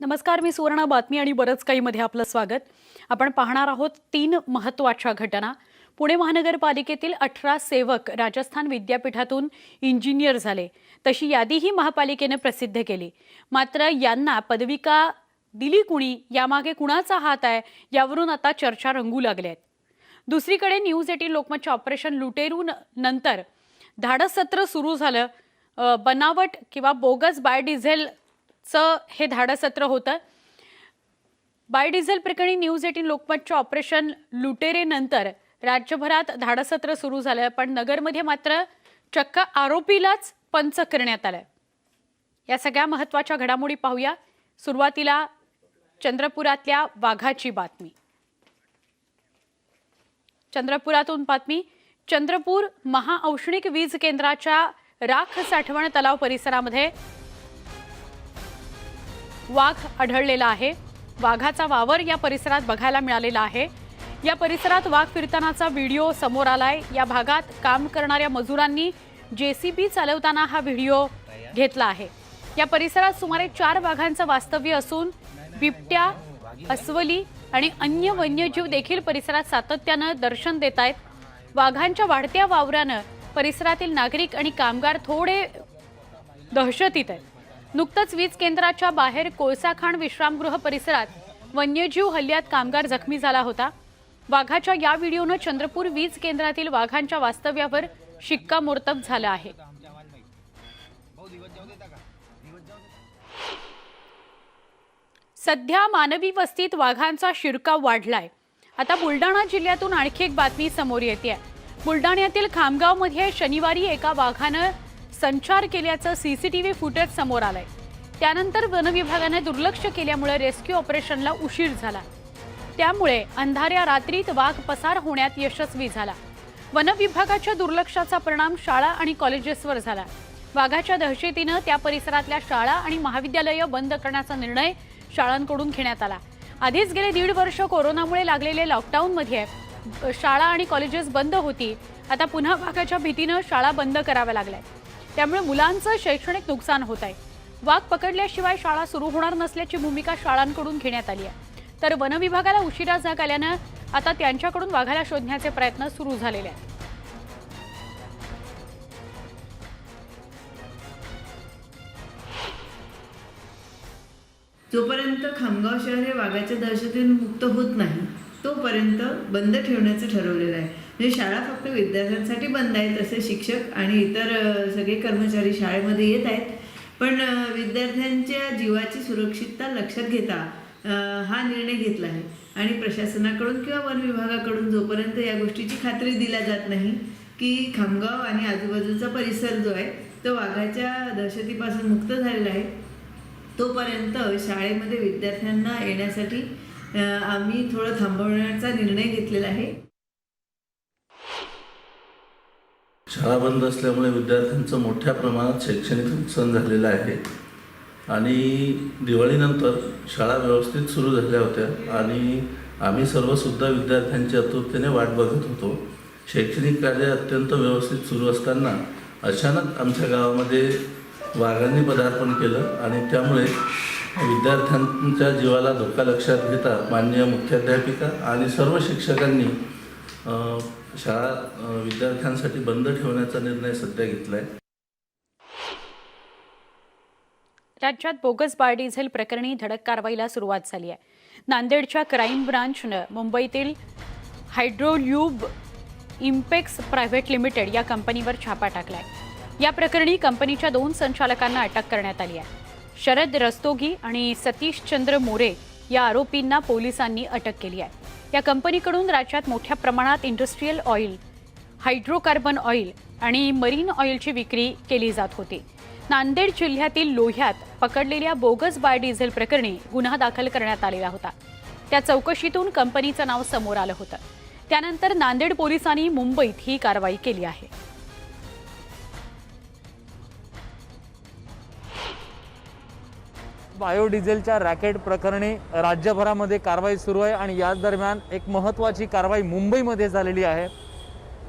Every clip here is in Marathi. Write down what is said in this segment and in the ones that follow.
नमस्कार मी सुवर्ण बातमी आणि बरंच काहीमध्ये आपलं स्वागत. आपण पाहणार आहोत तीन महत्त्वाच्या घटना. पुणे महानगरपालिकेतील अठरा सेवक राजस्थान विद्यापीठातून इंजिनियर झाले. तशी यादीही महापालिकेनं प्रसिद्ध केली. मात्र यांना पदविका दिली कुणी? यामागे कुणाचा हात आहे? यावरून आता चर्चा रंगू लागल्या आहेत दुसरीकडे न्यूज एटीन लोकमतच्या ऑपरेशन लुटेरू नंतर धाडस सत्र सुरू झालं. बनावट किंवा बोगस चं हे धाडसत्र होतं. बायडिझेल प्रकरणी न्यूज एटीन लोकमतच्या ऑपरेशन लुटेरेनंतर राज्यभरात धाडसत्र सुरू झालं पण नगरमध्ये मात्र चक्क आरोपीलाच पंच करण्यात आलं या सगळ्या महत्त्वाच्या घडामोडी पाहूया. सुरुवातीला चंद्रपुरातल्या वाघाची बातमी. चंद्रपुरातून बातमी. चंद्रपूर महाऔष्णिक वीज केंद्राच्या राख साठवण तलाव परिसरामध्ये वाघ आढळलेला आहे. वाघाचा वावर या परिसरात बघायला मिळालेला आहे. या परिसरात वाघ फिरतानाचा व्हिडिओ समोर आलाय. या भागात काम करणाऱ्या मजुरांनी जेसीबी चालवताना हा व्हिडिओ घेतला आहे. या परिसरात सुमारे चार वाघांचं वास्तव्य असून बिबट्या अस्वली आणि अन्य वन्यजीव देखील परिसरात सातत्यानं दर्शन देत आहेत वाघांच्या वाढत्या वावरानं परिसरातील नागरिक आणि कामगार थोडे दहशतीत आहेत. नुकतंच वीज केंद्राच्या बाहेर कोळसाखाण विश्रामगृह परिसरात वन्यजीव हल्ल्यात कामगार जखमी झाला होता. वाघाच्या या व्हिडिओनं चंद्रपूर वीज केंद्रातील वाघांच्या वास्तव्यावर शिक्कामोर्तब झालं आहे. सध्या मानवी वस्तीत वाघांचा शिरकाव वाढलाय. आता बुलडाणा जिल्ह्यातून आणखी एक बातमी समोर येते बुलडाण्यातील खामगावमध्ये शनिवारी एका वाघानं संचार केल्याचं सीसीटीव्ही फुटेज समोर आलंय. त्यानंतर वनविभागाने दुर्लक्ष केल्यामुळे रेस्क्यू ऑपरेशनला उशीर झाला. त्यामुळे अंधाऱ्या रात्रीत वाघ पसार होण्यात यशस्वी झाला. वनविभागाच्या दुर्लक्षाचा परिणाम शाळा आणि कॉलेजेसवर झाला. वाघाच्या दहशतीनं त्या परिसरातल्या शाळा आणि महाविद्यालयं बंद करण्याचा निर्णय शाळांकडून घेण्यात आला. आधीच गेले दीड वर्ष कोरोनामुळे लागलेले लॉकडाऊनमध्ये शाळा आणि कॉलेजेस बंद होती. आता पुन्हा वाघाच्या भीतीनं शाळा बंद कराव्या लागल्या त्यामुळे मुलांचं शैक्षणिक नुकसान होत आहे. वाघ पकडल्याशिवाय शाळा सुरू होणार नसल्याची भूमिका शाळांकडून घेण्यात आली आहे. तर वनविभागाला उशिरा जाग आल्यानं आता त्यांच्याकडून वाघाला शोधण्याचे प्रयत्न सुरू झालेले आहेत. जोपर्यंत खामगाव शहर हे वाघाच्या दहशतीतून मुक्त होत नाही तोपर्यंत बंद ठेवण्याचं ठरवलेलं आहे. म्हणजे शाळा फक्त विद्यार्थ्यांसाठी बंद आहे तसे शिक्षक आणि इतर सगळे कर्मचारी शाळेमध्ये येत आहेत. पण विद्यार्थ्यांच्या जीवाची सुरक्षितता लक्षात घेता हा निर्णय घेतला आहे. आणि प्रशासनाकडून किंवा वन विभागाकडून जोपर्यंत या गोष्टीची खात्री दिल्या जात नाही की खामगाव आणि आजूबाजूचा परिसर जो आहे तो वाघाच्या दहशतीपासून मुक्त झालेला आहे तोपर्यंत शाळेमध्ये विद्यार्थ्यांना येण्यासाठी आम्ही थोडं थांबवण्याचा निर्णय घेतलेला आहे. शाळा बंद असल्यामुळे विद्यार्थ्यांचं मोठ्या प्रमाणात शैक्षणिक नुकसान झालेलं आहे. आणि दिवाळीनंतर शाळा व्यवस्थित सुरू झाल्या होत्या आणि आम्ही सर्वसुद्धा विद्यार्थ्यांची आतुरतेने वाट बघत होतो. शैक्षणिक कार्य अत्यंत व्यवस्थित सुरू असताना अचानक आमच्या गावामध्ये वाघांनी पदार्पण केलं आणि त्यामुळे विद्यार्थ्यांच्या जीवाला धोका लक्षात घेता माननीय मुख्याध्यापिका आणि सर्व शिक्षकांनी शाळा विद्यार्थ्यांसाठी बंद ठेवण्याचा निर्णय सध्या घेतला आहे राज्यात बोगस बायोडिझेल प्रकरणी धडक कारवाईला सुरुवात झाली आहे. नांदेडच्या क्राईम ब्रांचनं मुंबईतील हायड्रोल्यूब इम्पेक्स प्रायव्हेट लिमिटेड या कंपनीवर छापा टाकलाय. या प्रकरणी कंपनीच्या दोन संचालकांना अटक करण्यात आली आहे. शरद रस्तोगी आणि सतीशचंद्र मोरे या आरोपींना पोलिसांनी अटक केली आहे. या कंपनीकडून राज्यात मोठ्या प्रमाणात इंडस्ट्रीयल ऑइल हायड्रोकार्बन ऑइल आणि मरीन ऑइलची विक्री केली जात होती. नांदेड जिल्ह्यातील लोह्यात पकडलेल्या बोगस बायोडिझेल प्रकरणी गुन्हा दाखल करण्यात आलेला होता. त्या चौकशीतून कंपनीचं नाव समोर आलं होतं. त्यानंतर नांदेड पोलिसांनी मुंबईत ही कारवाई केली आहे. बायोडिझेलच्या रॅकेट प्रकरणी राज्यभरामध्ये कारवाई सुरू आहे आणि याच दरम्यान एक महत्त्वाची कारवाई मुंबईमध्ये झालेली आहे.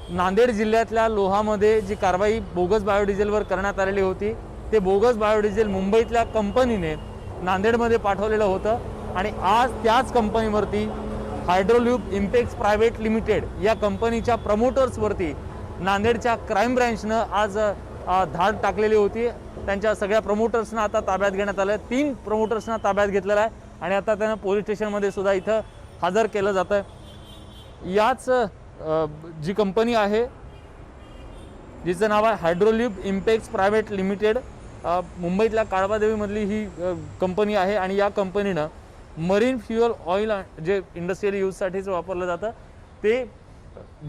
नांदेड जिल्ह्यातल्या लोहामध्ये जी कारवाई बोगस बायोडिझेलवर करण्यात आलेली होती ते बोगस बायोडिझेल मुंबईतल्या कंपनीने नांदेडमध्ये पाठवलेलं होतं आणि आज त्याच कंपनीवरती हायड्रोल्यूब इम्पेक्स प्रायव्हेट लिमिटेड या कंपनीच्या प्रमोटर्सवरती नांदेडच्या क्राईम ब्रँचनं आज धाड टाकलेली होती. त्यांच्या सगळ्या प्रमोटर्सना आता ताब्यात घेण्यात आलं आहे तीन प्रमोटर्सना ताब्यात घेतलेलं आहे आणि आता त्यांना पोलीस स्टेशनमध्ये सुद्धा इथं हजर केलं जातं आहे याच जी कंपनी आहे जिचं नाव आहे हायड्रोलिब इम्पेक्स प्रायव्हेट लिमिटेड मुंबईतल्या काळबादेवीमधली ही कंपनी आहे आणि या कंपनीनं मरीन फ्युअल ऑइल जे इंडस्ट्रियल यूजसाठीच वापरलं जातं ते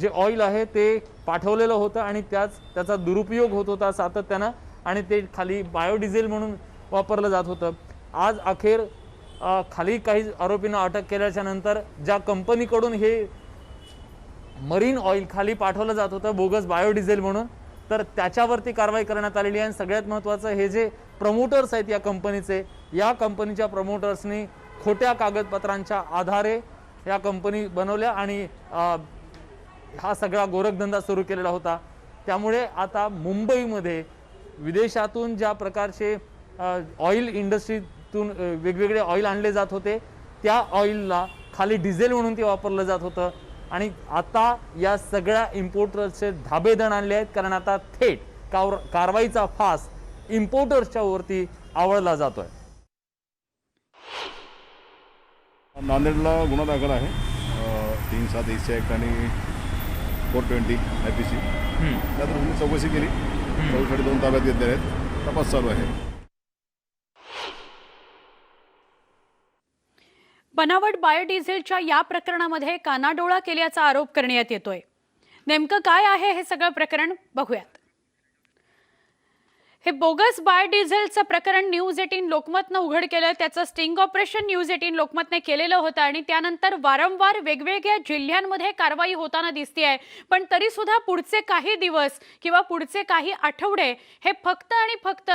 जे ऑइल आहे ते पाठवलेलं होतं आणि त्याच त्याचा दुरुपयोग होत होता सातत्यानं. आणि ते खाली बायोडिझेल म्हणून वापरलं जात होतं. आज अखेर खाली काही आरोपींना अटक केल्याच्यानंतर ज्या कंपनीकडून हे मरीन ऑइल खाली पाठवलं जात होतं बोगस बायोडिझेल म्हणून तर त्याच्यावरती कारवाई करण्यात आलेली आहे. आणि सगळ्यात महत्त्वाचं हे जे प्रमोटर्स आहेत या कंपनीचे या कंपनीच्या प्रमोटर्सनी खोट्या कागदपत्रांच्या आधारे या कंपनी बनवल्या आणि हा सगळा गोरखधंदा सुरू केलेला होता. त्यामुळे आता मुंबईमध्ये विदेशातून ज्या प्रकारचे ऑइल इंडस्ट्रीतून वेगवेगळे ऑइल आणले जात होते त्या ऑइलला खाली डिझेल म्हणून ते वापरलं जात होतं. आणि आता या सगळ्या इम्पोर्टर्सचे धाबे दण आणले आहेत कारण आता थेट कार कारवाईचा फास इम्पोर्टर्सच्या वरती आवळला जातोय. नांदेडला गुन्हा दाखल आहे. तीन सात एकशे एक आणि four twenty I P C त्यात चौकशी केली. चौकशीसाठी दोन ताब्यात घेतले आहेत. तपास चालू आहे. बनावट बायोडिझेलच्या या प्रकरणामध्ये कानाडोळा केल्याचा आरोप करण्यात येतोय. नेमकं काय आहे हे सगळं प्रकरण बघूयात. हे बोगस बाय डिझेलचं प्रकरण न्यूज एटीन लोकमतनं उघड केलं त्याचं स्टिंग ऑपरेशन न्यूज एटीन लोकमतने केलेलं होतं आणि त्यानंतर वारंवार वेगवेगळ्या जिल्ह्यांमध्ये कारवाई होताना दिसते आहे पण तरी सुद्धा पुढचे काही दिवस किंवा पुढचे काही आठवडे हे फक्त आणि फक्त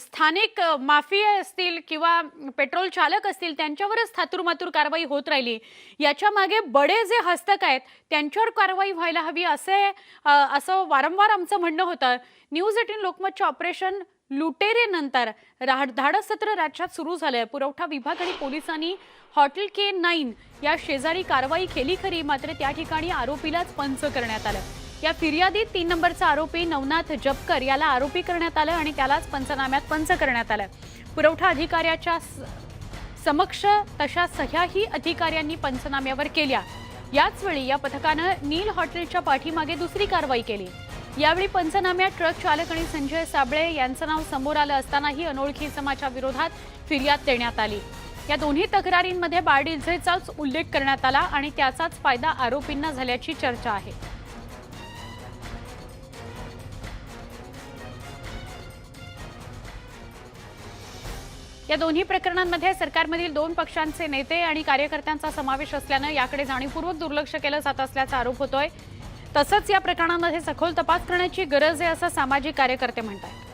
स्थानिक माफिया असतील किंवा पेट्रोल चालक असतील त्यांच्यावरच थातूरमातूर कारवाई होत राहिली. याच्या मागे बडे जे हस्तक आहेत त्यांच्यावर कारवाई व्हायला हवी असे असं वारंवार आमचं म्हणणं होतं. न्यूज एटीन लोकमतच्या ऑपरेशन लुटेरेनंतर रा धाडस सत्र राज्यात सुरू झालंय. पुरवठा विभाग आणि पोलिसांनी हॉटेल के नाईन या शेजारी कारवाई केली खरी मात्र त्या ठिकाणी आरोपीलाच पंच करण्यात आलं. या फिर्यादीत तीन नंबरचा आरोपी नवनाथ जपकर याला आरोपी करण्यात आलं आणि त्यालाच पंचनाम्यात पंच करण्यात आलं. पुरवठा अधिकाऱ्याच्या स- समक्ष तशा सह्याही अधिकाऱ्यांनी पंचनाम्यावर केल्या. याच वेळी या पथकानं नील हॉटेलच्या पाठीमागे दुसरी कारवाई केली. यावेळी पंचनाम्यात ट्रक चालक आणि संजय साबळे यांचं नाव समोर आलं असतानाही अनोळखी इसमाच्या विरोधात फिर्याद देण्यात आली. या दोन्ही तक्रारींमध्ये बायोडिझेलचाच उल्लेख करण्यात आला आणि त्याचाच फायदा आरोपींना झाल्याची चर्चा आहे. या दोन्ही प्रकरणांमध्ये सरकारमधील दोन पक्षांचे नेते आणि कार्यकर्त्यांचा समावेश असल्यानं याकडे जाणीवपूर्वक दुर्लक्ष केलं जात असल्याचा आरोप होतोय. तसंच या प्रकरणामध्ये सखोल तपास करण्याची गरज आहे असं सामाजिक कार्यकर्ते म्हणतात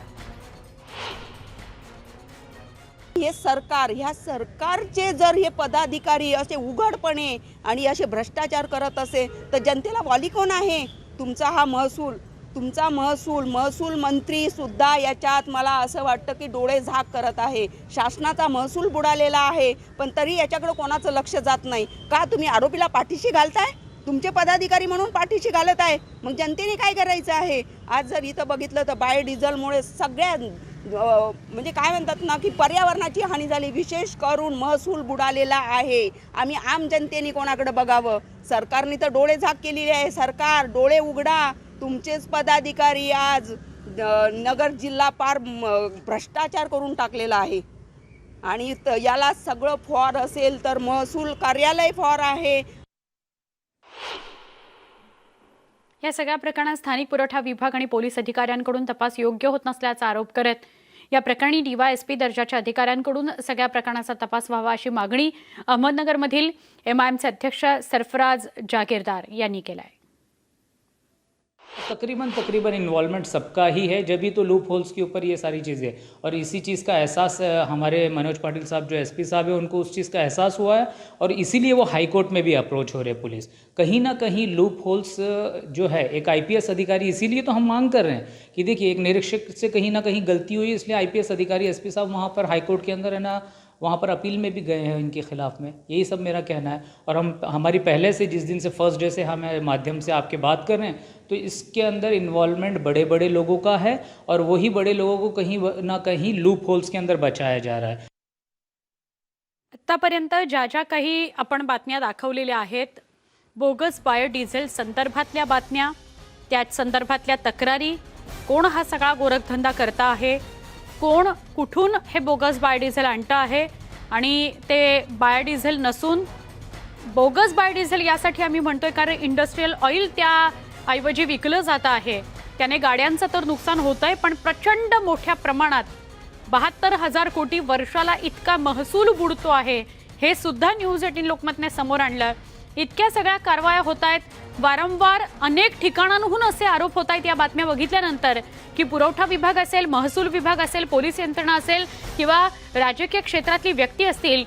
हे सरकार ह्या सरकारचे जर हे पदाधिकारी असे उघडपणे आणि असे भ्रष्टाचार करत असे तर जनतेला वाली कोण आहे. तुमचा हा महसूल तुमचा महसूल महसूल मंत्री सुद्धा याच्यात मला असं वाटतं की डोळे झाक करत आहे. शासनाचा महसूल बुडालेला आहे पण तरी याच्याकडे कोणाचं लक्ष जात नाही. का तुम्ही आरोपीला पाठीशी घालताय? तुमचे पदाधिकारी म्हणून पाठीशी घालत आहे. मग जनतेने काय करायचं आहे? आज जर इथं बघितलं तर बायोडिझलमुळे सगळ्या म्हणजे काय म्हणतात ना की पर्यावरणाची हानी झाली. विशेष करून महसूल बुडालेला आहे. आम्ही आम जनतेने कोणाकडे बघावं? सरकारने तर डोळे झाक केलेली आहे. सरकार डोळे उघडा. तुमचेच पदाधिकारी आज नगर जिल्हा पार म, भ्रष्टाचार करून टाकलेला आहे. आणि त- याला सगळं फॉर असेल तर महसूल कार्यालय फॉर आहे. या सगळ्या प्रकरणात स्थानिक पुरवठा विभाग आणि पोलीस अधिकाऱ्यांकडून तपास योग्य होत नसल्याचा आरोप करत या प्रकरणी डीवायएसपी दर्जाच्या अधिकाऱ्यांकडून सगळ्या प्रकरणाचा तपास व्हावा अशी मागणी अहमदनगरमधील एमआयएमचे अध्यक्ष सरफराज जागीरदार यांनी केला आहे तकरीबन तकरीबन इन्वॉल्वमेंट सबका ही है। जब भी तो लूप होल्स के ऊपर ये सारी चीज़ें। और इसी चीज़ का एहसास हमारे मनोज पाटिल साहब, जो एसपी साहब है, उनको उस चीज़ का एहसास हुआ है। और इसीलिए वो हाई कोर्ट में भी अप्रोच हो रहे हैं पुलिस। कहीं ना कहीं लूप होल्स जो है, एक आईपीएस अधिकारी इसीलिए तो हम मांग कर रहे हैं कि देखिए, एक निरीक्षक से कहीं ना कहीं गलती हुई, इसलिए आईपीएस अधिकारी एसपी साहब वहाँ पर हाईकोर्ट के अंदर है ना वहाँ पर अपील में भी गए हैं इनके खिलाफ में। यही सब मेरा कहना है। और हम हमारी पहले से जिस दिन से फर्स्ट डे से हम माध्यम से आपके बात कर रहे हैं तो इसके अंदर इन्वॉल्वमेंट बड़े बड़े लोगों का है और वही बड़े लोगों को कहीं व- ना कहीं लूप होल्स के अंदर बचाया जा रहा है। आत्तापर्यंत ज्या ज्या काही आपण बातम्या दाखवलेल्या आहेत बोगस बायोडिझेल संदर्भातल्या बातम्या त्याच संदर्भातल्या तक्रारी कोण हा सगळा गोरखधंदा करता आहे कोण कुठून हे बोगस बायोडिझेल आणतं आहे? आणि ते बायोडिझेल नसून बोगस बायोडिझेल यासाठी आम्ही म्हणतोय कारण इंडस्ट्रीयल ऑइल त्या ऐवजी विकलं जातं आहे. त्याने गाड्यांचं तर नुकसान होतंय पण प्रचंड मोठ्या प्रमाणात बहात्तर हजार कोटी वर्षाला इतका महसूल बुडतो आहे. हे सुद्धा न्यूज एटीन लोकमतने समोर आणलं. इतक्या सगळ्या कारवाया होत आहेत. वारंवार अनेक ठिकाणांहून असे आरोप होत आहेत. या बातम्या बघितल्यानंतर की पुरवठा विभाग असेल महसूल विभाग असेल पोलीस यंत्रणा असेल किंवा राजकीय क्षेत्रातली व्यक्ती असतील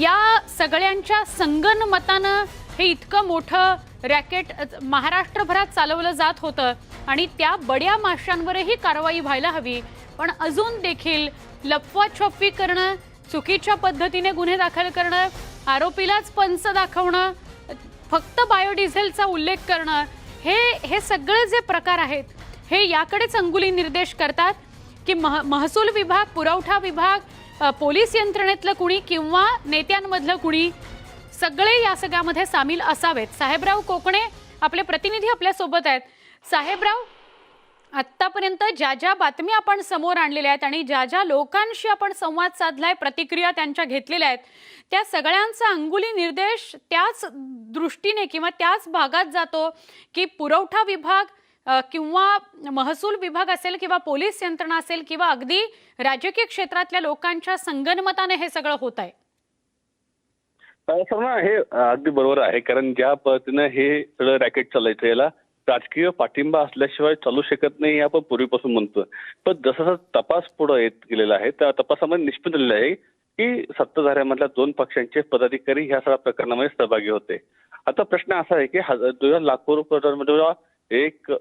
या सगळ्यांच्या संगनमतानं हे इतकं मोठं रॅकेट महाराष्ट्रभरात चालवलं जात होतं आणि त्या बड्या माशांवरही कारवाई व्हायला हवी. पण अजून देखील लपवाछपवी करणं चुकीच्या पद्धतीने गुन्हे दाखल करणं आरोपीलाच पंच दाखवणं फक्त बायोडिझेलचा उल्लेख करणं हे हे सगळे जे प्रकार आहेत हे याकडेच अंगुली निर्देश करतात की मह महसूल विभाग पुरवठा विभाग पोलीस यंत्रणेतलं कुणी किंवा नेत्यांमधलं कुणी सगळे या सगळ्यामध्ये सामील असावेत. साहेबराव कोकणे आपले प्रतिनिधी आपल्यासोबत आहेत. साहेबराव आत्तापर्यंत ज्या ज्या बातम्या आपण समोर आणलेल्या आहेत आणि ज्या ज्या लोकांशी आपण संवाद साधलाय प्रतिक्रिया त्यांच्या घेतलेल्या आहेत त्या सगळ्यांचा अंगुली निर्देश त्याच दृष्टीने किंवा त्याच भागात जातो की पुरवठा विभाग किंवा महसूल विभाग असेल किंवा पोलीस यंत्रणा असेल किंवा अगदी राजकीय क्षेत्रातल्या लोकांच्या संगनमताने हे सगळं होत आहे. हे अगदी बरोबर आहे कारण ज्या पद्धतीनं हे सगळं रॅकेट चालायचं याला राजकीय पाठिंबा असल्याशिवाय चालू शकत नाही हे आपण पूर्वीपासून म्हणतो पण जसा जसा तपास पुढे येत गेलेला आहे त्या तपासामध्ये निष्पन्न झालेलं आहे की सत्ताधाऱ्यामधल्या दोन पक्षांचे पदाधिकारी ह्या सगळ्या प्रकरणामध्ये सहभागी होते. आता प्रश्न असा आहे की हजार लाखो रुपये एक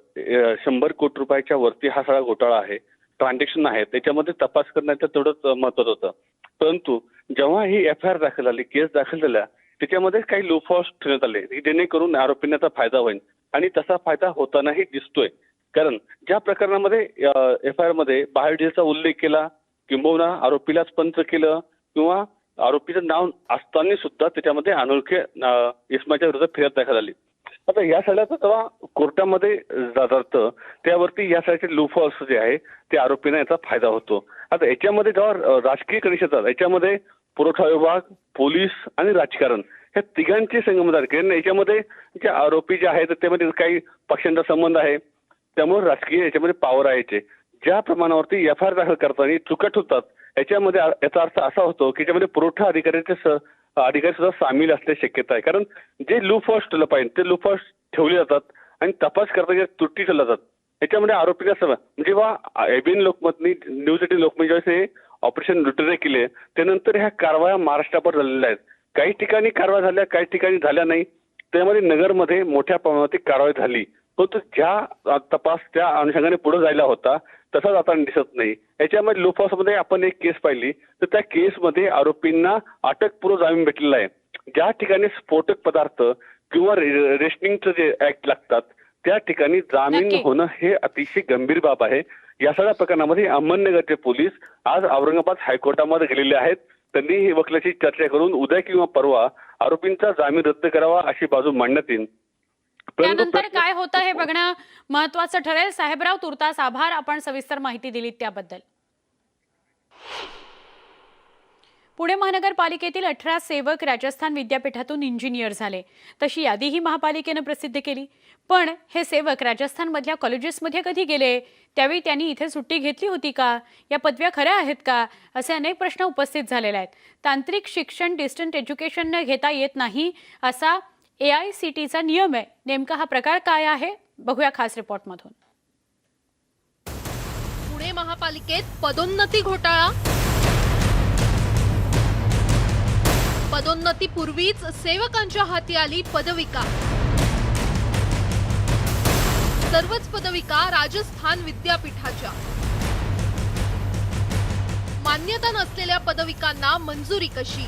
शंभर कोटी रुपयाच्या वरती हा सगळा घोटाळा आहे. ट्रान्झॅक्शन आहे. त्याच्यामध्ये तपास करण्याचं तेवढंच महत्वाचं होतं. परंतु जेव्हा ही एफ आय आर दाखल झाली केस दाखल झाल्या त्याच्यामध्ये काही लूफॉल्स ठेवण्यात आले. की जेणेकरून आरोपींना फायदा होईल. आणि तसा फायदा होतानाही दिसतोय. कारण ज्या प्रकरणामध्ये एफ आय आरमध्ये बायोडिझेलचा उल्लेख केला किंबहुना आरोपीलाच पंच केलं किंवा आरोपीचं नाव असताना सुद्धा त्याच्यामध्ये अनोळखी इस्माच्या विरुद्ध फिरत दाखल आली आता या सगळ्याचं जेव्हा कोर्टामध्ये जातं त्यावरती या सगळ्याचे लूफॉल्स जे आहे ते आरोपींना याचा फायदा होतो. आता याच्यामध्ये जेव्हा राजकीय कनिष्ठ येतात याच्यामध्ये पुरवठा विभाग पोलीस आणि राजकारण ह्या तिघांची संगमदार कारण याच्यामध्ये जे आरोपी जे आहेत त्यामध्ये काही पक्षांचा संबंध आहे. त्यामुळे राजकीय याच्यामध्ये पॉवर आहे याचे. ज्या प्रमाणावरती एफ आय आर दाखल करताना चुकट होतात याच्यामध्ये याचा अर्थ असा होतो की त्यामध्ये पुरवठा अधिकाऱ्याचे स- अधिकारी सुद्धा सामील असण्याची शक्यता आहे. कारण जे लूफॉल्स पाहिजे ते लुफॉस्ट ठेवले जातात आणि तपास करताना त्रुटी ठेवल्या जातात. याच्यामध्ये आरोपीला सम म्हणजे वा एबीएन लोकमतनी न्यूज एटीन लोकमत ज्यावेळेस हे ऑपरेशन लुटेरे केले त्यानंतर ह्या कारवाया महाराष्ट्रावर झालेल्या आहेत. काही ठिकाणी कारवाया झाल्या काही ठिकाणी झाल्या नाही. त्यामध्ये नगरमध्ये मोठ्या प्रमाणात कारवाई झाली. परंतु ज्या तपास त्या अनुषंगाने पुढे जायला होता तसाच आता दिसत नाही. याच्यामध्ये लोफॉसमध्ये आपण एक केस पाहिली. तर त्या केसमध्ये आरोपींना अटकपूर्व जामीन भेटलेला आहे. ज्या ठिकाणी स्फोटक पदार्थ किंवा रे- रेशनिंगचं जे ऍक्ट लागतात त्या ठिकाणी जामीन. होणं हे अतिशय गंभीर बाब आहे. या सगळ्या प्रकरणामध्ये अहमदनगरचे पोलीस आज औरंगाबाद हायकोर्टामध्ये गेलेले आहेत. ही वकिलाची चर्चा करून उद्या किंवा परवा आरोपींचा जामीन रद्द करावा अशी बाजू मांडण्यात येईल. त्यानंतर काय होतं हे बघणं महत्वाचं ठरेल. साहेबराव तुर्तास आभार. आपण सविस्तर माहिती दिलीत त्याबद्दल. पुणे महानगरपालिकेतील अठरा सेवक राजस्थान विद्यापीठातून इंजिनियर झाले. तशी यादीही महापालिकेनं प्रसिद्ध केली. पण हे सेवक राजस्थानमधल्या कॉलेजेसमध्ये कधी गेले? त्यावेळी त्यांनी इथे सुट्टी घेतली होती का? या पदव्या खऱ्या आहेत का? असे अनेक प्रश्न उपस्थित झालेले आहेत. तांत्रिक शिक्षण डिस्टंट एज्युकेशनने घेता येत नाही असा ए आय सी टीचा नियम आहे. नेमका हा प्रकार काय आहे? बघूया खास रिपोर्टमधून. पुणे महापालिकेत पदोन्नती घोटाळा. पदोन्नतीपूर्वीच सेवकांच्या हाती आली पदविका. सर्वच पदविका राजस्थान विद्यापीठाच्या. मान्यता नसलेल्या पदविकांना मंजुरी कशी?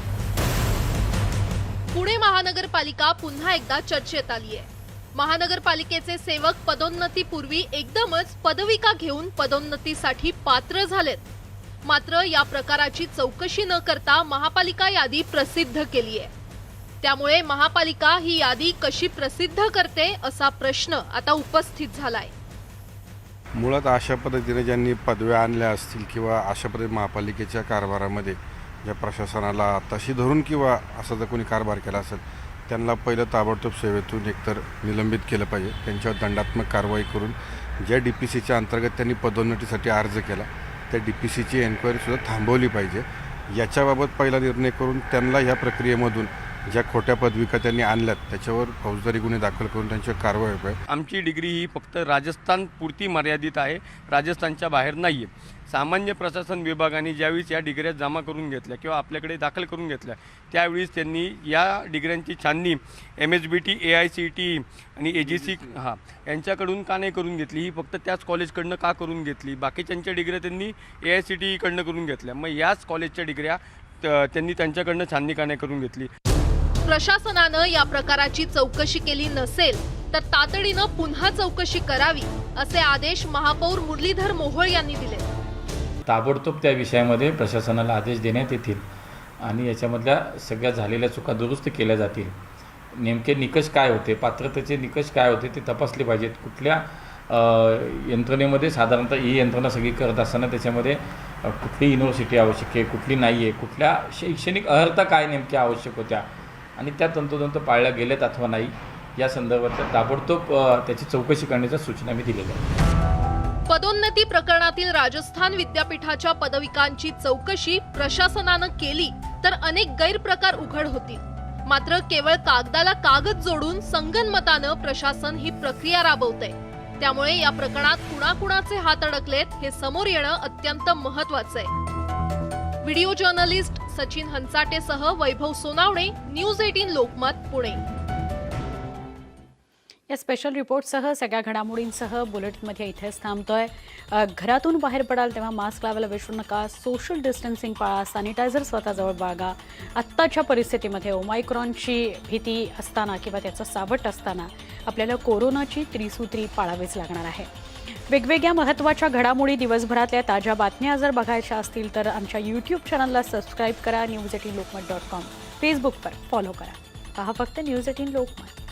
पुणे महानगरपालिका पुन्हा एकदा चर्चेत आली आहे. महानगरपालिकेचे सेवक पदोन्नतीपूर्वी एकदमच पदविका घेऊन पदोन्नतीसाठी पात्र झालेत. मात्र या प्रकाराची चौकशी न करता महापालिका यादी प्रसिद्ध केली आहे. त्यामुळे महापालिका ही यादी कशी प्रसिद्ध करते असा प्रश्न आता उपस्थित झालाय. मुळात अशा पद्धतीने ज्यांनी पदव्या आणल्या असतील किंवा अशा पद्धती महापालिकेच्या कारभारामध्ये ज्या प्रशासनाला तशी धरून किंवा असा जर कोणी कारभार केला असेल त्यांना पहिलं ताबडतोब सेवेतून एकतर निलंबित केलं पाहिजे. त्यांच्यावर दंडात्मक कारवाई करून ज्या डी पी सीच्या अंतर्गत त्यांनी पदोन्नतीसाठी अर्ज केला त्या डी पी सीची एन्क्वायरीसुद्धा थांबवली पाहिजे. याच्याबाबत पहिला निर्णय करून त्यांना ह्या प्रक्रियेमधून ज्या खोट्या पदविका त्यांनी आणल्यात त्याच्यावर फौजदारी गुन्हे दाखल करून त्यांच्यावर कारवाई होईल आमची डिग्री ही फक्त राजस्थान पुरती मर्यादित आहे राजस्थानच्या बाहेर नाही आहे सामान्य प्रशासन विभागाने ज्यावेळेस या डिग्र्या जमा करून घेतल्या किंवा आपल्याकडे दाखल करून घेतल्या त्यावेळेस त्यांनी या डिग्र्यांची छाननी M H B T A I C T आणि ए जी सी हां यांच्याकडून का नाही करून घेतली? ही फक्त त्याच कॉलेजकडनं का करून घेतली? बाकीच्यांच्या डिग्र्या त्यांनी ए आय सी टीकडनं करून घेतल्या. मग याच कॉलेजच्या डिग्र्या त्यांनी त्यांच्याकडनं छाननी का नाही करून घेतली? प्रशासनानं या प्रकाराची चौकशी केली नसेल तर तातडीनं पुन्हा चौकशी करावी असे आदेश महापौर मुरलीधर मोहोळ यांनी दिले. ताबडतोब त्या विषयामध्ये प्रशासनाला आदेश देण्यात येतील आणि याच्यामधल्या सगळ्या झालेल्या चुका दुरुस्त केल्या जातील. नेमके निकष काय होते पात्रतेचे निकष काय होते ते तपासले पाहिजेत. कुठल्या यंत्रणेमध्ये साधारणतः ही यंत्रणा सगळी करत असताना त्याच्यामध्ये कुठली युनिव्हर्सिटी आवश्यक आहे कुठली नाही आहे कुठल्या शैक्षणिक अर्हता काय नेमक्या आवश्यक होत्या आणि त्या तंतोतंत पाळल्या गेल्यात अथवा नाही या संदर्भात ताबडतोब त्याची चौकशी करण्याच्या सूचना मी दिलेल्या आहेत. पदोन्नती प्रकरणातील राजस्थान विद्यापीठाच्या पदविकांची चौकशी प्रशासनानं केली तर अनेक गैरप्रकार उघड होतील. मात्र केवळ कागदाला कागद जोडून संगनमतानं प्रशासन ही प्रक्रिया राबवतंय. त्यामुळे या प्रकरणात कुणाकुणाचे हात अडकलेत हे समोर येणं अत्यंत महत्वाचं आहे व्हिडिओ जर्नलिस्ट सचिन हंचाटेसह वैभव सोनावणे न्यूज एटीन लोकमत पुणे. या स्पेशल रिपोर्टसह सगळ्या घडामोडींसह बुलेटिनमध्ये इथेच थांबतोय. घरातून बाहेर पडाल तेव्हा मास्क लावायला विसरू नका. सोशल डिस्टन्सिंग पाळा सॅनिटायझर स्वतःजवळ बागा आत्ताच्या परिस्थितीमध्ये ओमायक्रॉनची भीती असताना किंवा त्याचं सावट असताना आपल्याला कोरोनाची त्रिसूत्री पाळावीच लागणार आहे. वेगवेगळ्या महत्त्वाच्या घडामोडी दिवसभरातल्या ताज्या बातम्या जर बघायच्या असतील तर आमच्या यूट्यूब चॅनलला सबस्क्राईब करा news eighteen Lokmat dot com फेसबुकवर फॉलो करा. पहा फक्त न्यूज एटीन लोकमत.